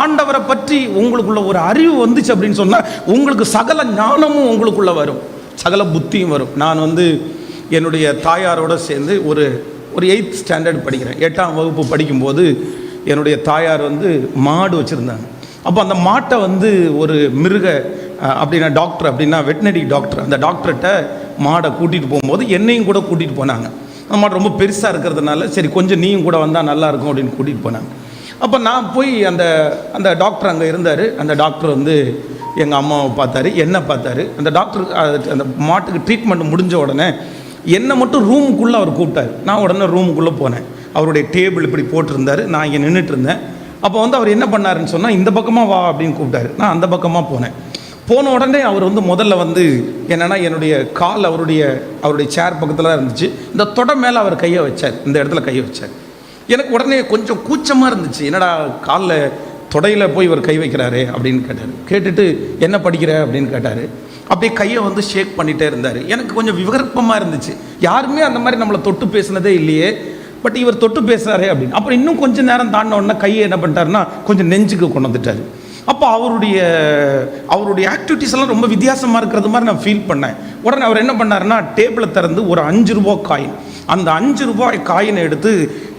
ஆண்டவரை பற்றி உங்களுக்குள்ள ஒரு அறிவு வந்துச்சு அப்படின்னு சொன்னால் உங்களுக்கு சகல ஞானமும் உங்களுக்குள்ளே வரும். சகல புத்தியும் வரும். நான் வந்து என்னுடைய தாயாரோடு சேர்ந்து ஒரு ஒரு எயித் ஸ்டாண்டர்ட் படிக்கிறேன். எட்டாம் வகுப்பு படிக்கும்போது என்னுடைய தாயார் வந்து மாடு வச்சுருந்தாங்க. அப்போ அந்த மாட்டை வந்து ஒரு மிருக அப்படின்னா டாக்டர் அப்படின்னா வெட்டினரி டாக்டர் அந்த டாக்டர்கிட்ட மாடை கூட்டிகிட்டு போகும்போது என்னையும் கூட கூட்டிகிட்டு போனாங்க. அந்த மாடு ரொம்ப பெருசாக இருக்கிறதுனால சரி கொஞ்சம் நீயும் கூட வந்தால் நல்லாயிருக்கும் அப்படின்னு கூட்டிகிட்டு போனாங்க. அப்போ நான் போய் அந்த அந்த டாக்டர் அங்கே இருந்தார். அந்த டாக்டர் வந்து எங்கள் அம்மாவை பார்த்தாரு. என்னை பார்த்தாரு. அந்த டாக்டர் அந்த மாட்டுக்கு ட்ரீட்மெண்ட் முடிஞ்ச உடனே என்னை மட்டும் ரூமுக்குள்ளே அவர் கூப்பிட்டாரு. நான் உடனே ரூமுக்குள்ளே போனேன். அவருடைய டேபிள் இப்படி போட்டிருந்தாரு. நான் இங்கே நின்றுட்டு இருந்தேன். அப்போ வந்து அவர் என்ன பண்ணாருன்னு சொன்னால் இந்த பக்கமாக வா அப்படின்னு கூப்பிட்டாரு. நான் அந்த பக்கமாக போனேன். போன உடனே அவர் வந்து முதல்ல வந்து என்னென்னா என்னுடைய கால் அவருடைய அவருடைய சேர் பக்கத்தில் இருந்துச்சு. இந்த தொட மேலே அவர் கையை வச்சார். இந்த இடத்துல கையை வச்சார். எனக்கு உடனே கொஞ்சம் கூச்சமாக இருந்துச்சு. என்னடா காலில் தொடையில் போய் இவர் கை வைக்கிறாரே அப்படின்னு கேட்டார். கேட்டுட்டு என்ன படிக்கிற? அப்படின்னு கேட்டார். அப்படியே கையை வந்து ஷேக் பண்ணிகிட்டே இருந்தார். எனக்கு கொஞ்சம் விவரப்பமாக இருந்துச்சு. யாருமே அந்த மாதிரி நம்மளை தொட்டு பேசினதே இல்லையே. பட் இவர் தொட்டு பேசுகிறாரே அப்படின்னு. அப்புறம் இன்னும் கொஞ்சம் நேரம் தாண்ட உடனே கையை என்ன பண்ணிட்டாருன்னா கொஞ்சம் நெஞ்சுக்கு கொண்டு வந்துட்டார். அப்போ அவருடைய அவருடைய ஆக்டிவிட்டிஸ் எல்லாம் ரொம்ப வித்தியாசமாக இருக்கிறது மாதிரி நான் ஃபீல் பண்ணேன். உடனே அவர் என்ன பண்ணாருன்னா டேபிளை திறந்து ஒரு அஞ்சு ரூபா காயின் அந்த அஞ்சு ரூபாய் காயினை எடுத்து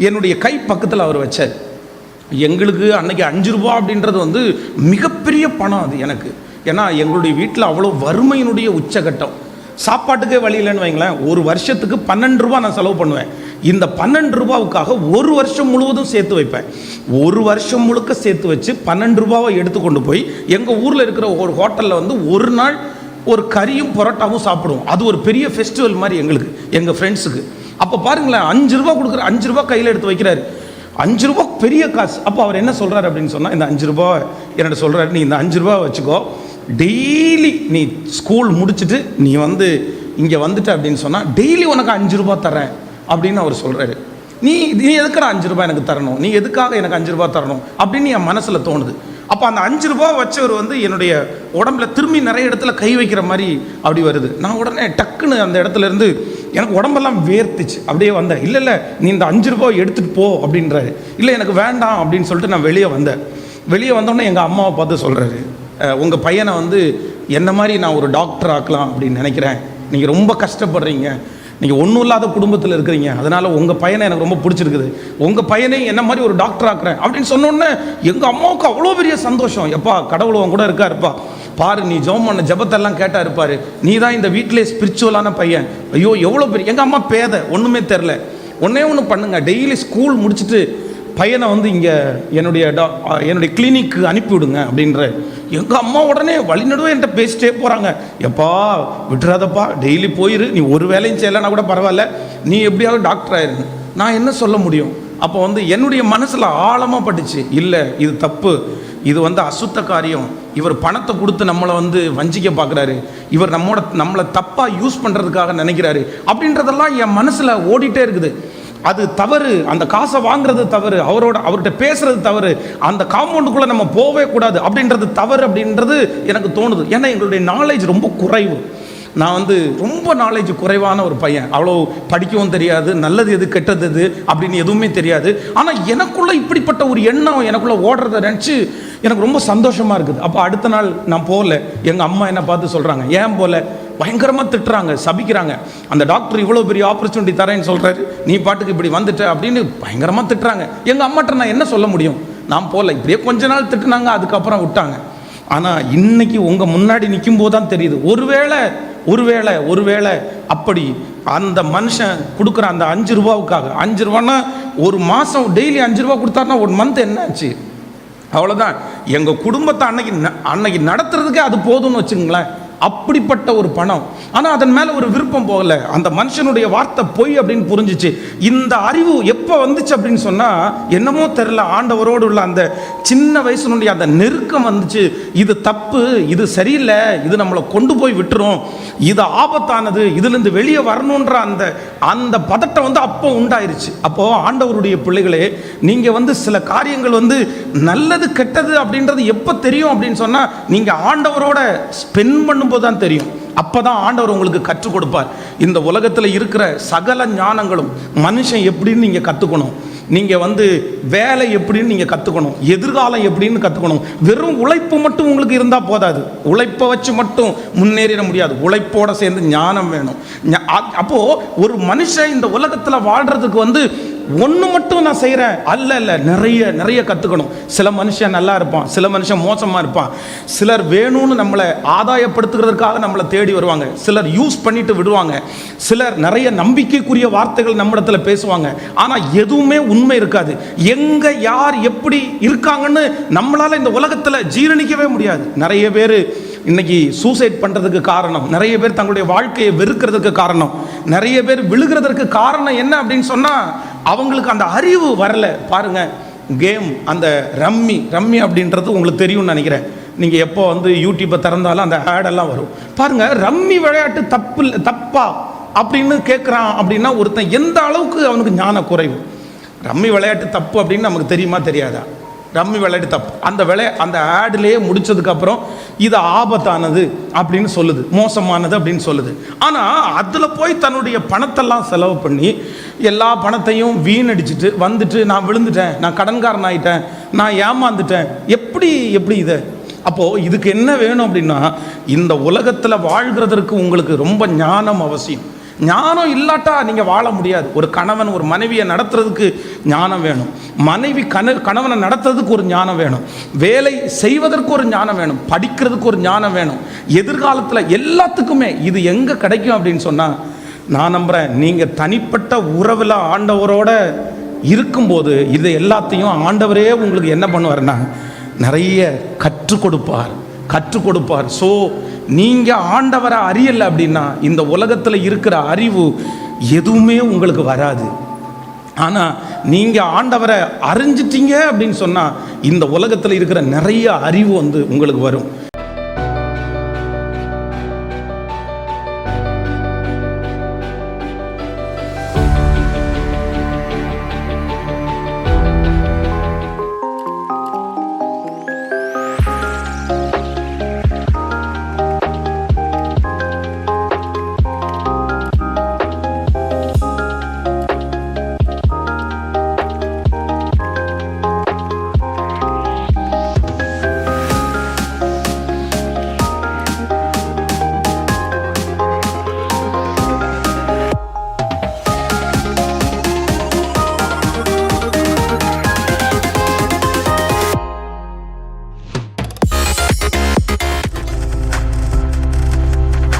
என்னுடைய கை பக்கத்தில் அவர் வச்சார். எங்களுக்கு அன்னைக்கு அஞ்சு ரூபா அப்படின்றது வந்து மிகப்பெரிய பணம் அது எனக்கு. ஏன்னா எங்களுடைய வீட்டில் அவ்வளோ வறுமையினுடைய உச்சகட்டம். சாப்பாட்டுக்கே வழி இல்லைன்னு வைங்களேன் ஒரு வருஷத்துக்கு பன்னெண்டு ரூபா நான் செலவு பண்ணுவேன். இந்த பன்னெண்டு ரூபாவுக்காக ஒரு வருஷம் முழுவதும் சேர்த்து வைப்பேன். ஒரு வருஷம் முழுக்க சேர்த்து வச்சு பன்னெண்டு ரூபாவை எடுத்து கொண்டு போய் எங்கள் ஊரில் இருக்கிற ஒரு ஹோட்டலில் வந்து ஒரு நாள் ஒரு கறியும் பரோட்டாவும் சாப்பிடுவோம். அது ஒரு பெரிய ஃபெஸ்டிவல் மாதிரி எங்களுக்கு எங்கள் ஃப்ரெண்ட்ஸுக்கு அப்போ பாருங்களேன் அஞ்சு ரூபா கொடுக்குற அஞ்சு ரூபா கையில் எடுத்து வைக்கிறாரு. அஞ்சு ரூபா பெரிய காசு. அப்போ அவர் என்ன சொல்கிறாரு அப்படின்னு சொன்னால் இந்த அஞ்சு ரூபா என்னோட சொல்கிறாரு நீ இந்த அஞ்சு ரூபா வச்சுக்கோ. டெய்லி நீ ஸ்கூல் முடிச்சுட்டு நீ வந்து இங்கே வந்துட்ட அப்படின்னு சொன்னால் டெய்லி உனக்கு அஞ்சு ரூபா தரேன் அப்படின்னு அவர் சொல்கிறாரு நீ நீ எதுக்குடா அஞ்சு ரூபாய் எனக்கு தரணும்? நீ எதுக்காக எனக்கு அஞ்சு ரூபாய் தரணும்? அப்படின்னு என் மனசில் தோணுது. அப்போ அந்த அஞ்சு ரூபா வச்சவர் வந்து என்னுடைய உடம்புல திரும்பி நிறைய இடத்துல கை வைக்கிற மாதிரி அப்படி வருது. நான் உடனே டக்குன்னு அந்த இடத்துல இருந்து எனக்கு உடம்பெல்லாம் வேர்த்துச்சு. அப்படியே வந்தேன். இல்லை இல்லை நீ இந்த அஞ்சு ரூபாய் எடுத்துகிட்டு போ அப்படின்றாரு. இல்லை எனக்கு வேண்டாம் அப்படின்னு சொல்லிட்டு நான் வெளியே வந்தேன். வெளியே வந்தோடனே எங்கள் அம்மாவை பார்த்து சொல்கிறாரு உங்கள் பையனை வந்து என்ன மாதிரி நான் ஒரு டாக்டர் ஆக்கலாம் அப்படின்னு நினைக்கிறேன். நீங்கள் ரொம்ப கஷ்டப்படுறீங்க. நீங்கள் ஒன்றும் இல்லாத குடும்பத்தில் இருக்கிறீங்க. அதனால் உங்கள் பையனை எனக்கு ரொம்ப பிடிச்சிருக்குது. உங்கள் பையனை என்ன மாதிரி ஒரு டாக்டர் ஆக்குறேன் அப்படின்னு சொன்னோன்னே எங்கள் அம்மாவுக்கு அவ்வளோ பெரிய சந்தோஷம். எப்பா கடவுளவன் கூட இருக்காருப்பா. பாரு நீ ஜெபம் பண்ண ஜெபத்தெல்லாம் கேட்டா இருப்பாரு நீ தான் இந்த வீட்டிலே ஸ்பிரிச்சுவலான பையன். ஐயோ எவ்வளோ பெரிய எங்கள் அம்மா பேதை ஒன்றுமே தெரில ஒன்றே ஒன்று பண்ணுங்க. டெய்லி ஸ்கூல் முடிச்சுட்டு பையனை வந்து இங்கே என்னுடைய டா என்னுடைய கிளினிக்கு அனுப்பிவிடுங்க அப்படின்ற. எங்கள் அம்மா உடனே வழிநடுவே என்கிட்ட பேசிட்டே போகிறாங்க எப்பா விட்டுறாதப்பா டெய்லி போயிரு. நீ ஒரு வேலையும் செய்யலைன்னா கூட பரவாயில்ல. நீ எப்படியாவது டாக்டர் ஆயிரு. நான் என்ன சொல்ல முடியும்? அப்போ வந்து என்னுடைய மனசில் ஆழமாக பட்டுச்சு. இல்லை இது தப்பு. இது வந்து அசுத்த காரியம். இவர் பணத்தை கொடுத்து நம்மளை வந்து வஞ்சிக்க பார்க்குறாரு இவர் நம்மோட நம்மளை தப்பாக யூஸ் பண்ணுறதுக்காக நினைக்கிறாரு. அப்படின்றதெல்லாம் என் மனசில் ஓடிட்டே இருக்குது. அது தவறு. அந்த காசை வாங்குறது தவறு. அவரோட அவர்கிட்ட பேசுறது தவறு. அந்த காம்பவுண்டுக்குள்ளே நம்ம போகவே கூடாது. அப்படின்றது தவறு அப்படின்றது எனக்கு தோணுது. ஏன்னா எங்களுடைய நாலேஜ் ரொம்ப குறைவு. நான் வந்து ரொம்ப நாலேஜ் குறைவான ஒரு பையன். அவ்வளோ படிக்கவும் தெரியாது நல்லது எது கெட்டது எது அப்படின்னு எதுவுமே தெரியாது. ஆனால் எனக்குள்ளே இப்படிப்பட்ட ஒரு எண்ணம் எனக்குள்ளே ஓடுறத நினச்சி எனக்கு ரொம்ப சந்தோஷமாக இருக்குது. அப்போ அடுத்த நாள் நான் போகல. எங்கள் அம்மா என்ன பார்த்து சொல்கிறாங்க ஏன் போல? பயங்கரமாக திட்டுறாங்க சபிக்கிறாங்க. அந்த டாக்டர் இவ்வளோ பெரிய ஆப்பர்ச்சுனிட்டி தரேன்னு சொல்கிறாரு நீ பாட்டுக்கு இப்படி வந்துட்ட அப்படின்னு பயங்கரமாக திட்டுறாங்க. எங்கள் அம்மாட்ட நான் என்ன சொல்ல முடியும்? நான் போகல. இப்படியே கொஞ்ச நாள் திட்டுனாங்க அதுக்கப்புறம் விட்டாங்க. ஆனால் இன்னைக்கு உங்கள் முன்னாடி நிற்கும் போது தான் தெரியுது. ஒருவேளை ஒருவேளை ஒருவேளை அப்படி அந்த மனுஷன் கொடுக்குற அந்த அஞ்சு ரூபாவுக்காக அஞ்சு ரூபான்னா ஒரு மாதம் டெய்லி அஞ்சு ரூபா கொடுத்தாருன்னா ஒன் மந்த் என்ன ஆச்சு? அவ்வளோதான் எங்கள் குடும்பத்தை அன்னைக்கு ந- அன்னைக்கு நடத்துறதுக்கே அது போதும்னு வச்சுங்களேன் அப்படிப்பட்ட ஒரு பணம். ஆனால் அதன் மேலே ஒரு விருப்பம் போகல. அந்த மனுஷனுடைய வார்த்தை பொய் அப்படின்னு புரிஞ்சிச்சு. இந்த அறிவு எப்போ வந்துச்சு அப்படின்னு சொன்னால் என்னமோ தெரில ஆண்டவரோடு உள்ள அந்த சின்ன வயசுனுடைய அந்த நெருக்கம் வந்துச்சு. இது தப்பு இது சரியில்லை இது நம்மளை கொண்டு போய் விட்டுரும். இது ஆபத்தானது இதுலேருந்து வெளியே வரணுன்ற அந்த அந்த பதட்டம் வந்து அப்போ உண்டாயிருச்சு. அப்போது ஆண்டவருடைய பிள்ளைகளே நீங்கள் வந்து சில காரியங்கள் வந்து நல்லது கெட்டது அப்படின்றது எப்போ தெரியும் அப்படின்னு சொன்னால் நீங்கள் ஆண்டவரோட ஸ்பெண்ட் பண்ணும்போது தான் தெரியும். அப்போ தான் ஆண்டவர் உங்களுக்கு கற்றுக் கொடுப்பார். இந்த உலகத்தில் இருக்கிற சகல ஞானங்களும் மனுஷன் எப்படின்னு நீங்கள் கற்றுக்கணும் நீங்கள் வந்து வேலை எப்படின்னு நீங்கள் கற்றுக்கணும் எதிர்காலம் எப்படின்னு கற்றுக்கணும் வெறும் உழைப்பு மட்டும் உங்களுக்கு இருந்தால் போதாது. உழைப்பை வச்சு மட்டும் முன்னேறிட முடியாது. உழைப்போட சேர்ந்து ஞானம் வேணும். அப்போது அப்போ ஒரு மனுஷன் இந்த உலகத்தில் வாழ்றதுக்கு வந்து ஒன்று மட்டும் நான் செய்கிறேன் அல்ல அல்ல நிறைய நிறைய கற்றுக்கணும் சில மனுஷன் நல்லா இருப்பான். சில மனுஷன் மோசமாக இருப்பான். சிலர் வேணும்னு நம்மளை ஆதாயப்படுத்துகிறதுக்காக நம்மளை தேடி வருவாங்க. சிலர் யூஸ் பண்ணிட்டு விடுவாங்க. சிலர் நிறைய நம்பிக்கைக்குரிய வார்த்தைகள் நம்மிடத்தில் பேசுவாங்க. ஆனால் எதுவுமே உண்மை இருக்காது. எங்கே யார் எப்படி இருக்காங்கன்னு நம்மளால் இந்த உலகத்தில் ஜீரணிக்கவே முடியாது. நிறைய பேர் இன்னைக்கு சூசைட் பண்ணுறதுக்கு காரணம். நிறைய பேர் தங்களுடைய வாழ்க்கையை வெறுக்கிறதுக்கு காரணம். நிறைய பேர் விழுகிறதற்கு காரணம் என்ன அப்படின்னு சொன்னால் அவங்களுக்கு அந்த அறிவு வரல. பாருங்க கேம் அந்த ரம்மி ரம்மி அப்படின்றது உங்களுக்கு தெரியும்னு நினைக்கிறேன். நீங்கள் எப்போ வந்து யூடியூப்பை திறந்தாலும் அந்த ஆடெல்லாம் வரும். பாருங்க ரம்மி விளையாட்டு தப்பு இல்லை தப்பா அப்படின்னு கேட்குறான் அப்படின்னா ஒருத்தன் எந்த அளவுக்கு அவனுக்கு ஞான குறைவு ரம்மி விளையாட்டு தப்பு அப்படின்னு நமக்கு தெரியுமா தெரியாதா? ரம்மி விளையாடி தப்பு. அந்த விளையா அந்த ஆடுலேயே முடிச்சதுக்கப்புறம் இது ஆபத்தானது அப்படின்னு சொல்லுது. மோசமானது அப்படின்னு சொல்லுது. ஆனால் அதில் போய் தன்னுடைய பணத்தெல்லாம் செலவு பண்ணி எல்லா பணத்தையும் வீணடிச்சிட்டு வந்துட்டு நான் விழுந்துட்டேன் நான் கடன்காரன் ஆகிட்டேன் நான் ஏமாந்துட்டேன். எப்படி எப்படி இதை? அப்போது இதுக்கு என்ன வேணும் அப்படின்னா இந்த உலகத்தில் வாழ்கிறதற்கு உங்களுக்கு ரொம்ப ஞானம் அவசியம். ஞானம் இல்லாட்டா நீங்கள் வாழ முடியாது. ஒரு கணவன் ஒரு மனைவியை நடத்துறதுக்கு ஞானம் வேணும். மனைவி கண கணவனை நடத்துறதுக்கு ஒரு ஞானம் வேணும். வேலை செய்வதற்கு ஒரு ஞானம் வேணும். படிக்கிறதுக்கு ஒரு ஞானம் வேணும். எதிர்காலத்தில் எல்லாத்துக்குமே இது எங்கே கிடைக்கும் அப்படின்னு சொன்னால் நான் நம்புகிறேன் நீங்கள் தனிப்பட்ட உறவில் ஆண்டவரோட இருக்கும்போது இது எல்லாத்தையும் ஆண்டவரே உங்களுக்கு என்ன பண்ணுவார்னா நிறைய கற்றுக் கொடுப்பார். கற்றுக் கொடுப்பார் ஸோ நீங்கள் ஆண்டவரை அறியலை அப்படின்னா இந்த உலகத்தில் இருக்கிற அறிவு எதுவுமே உங்களுக்கு வராது. ஆனால் நீங்கள் ஆண்டவரை அறிஞ்சிட்டீங்க அப்படின்னு சொன்னால் இந்த உலகத்தில் இருக்கிற நிறைய அறிவு வந்து உங்களுக்கு வரும்.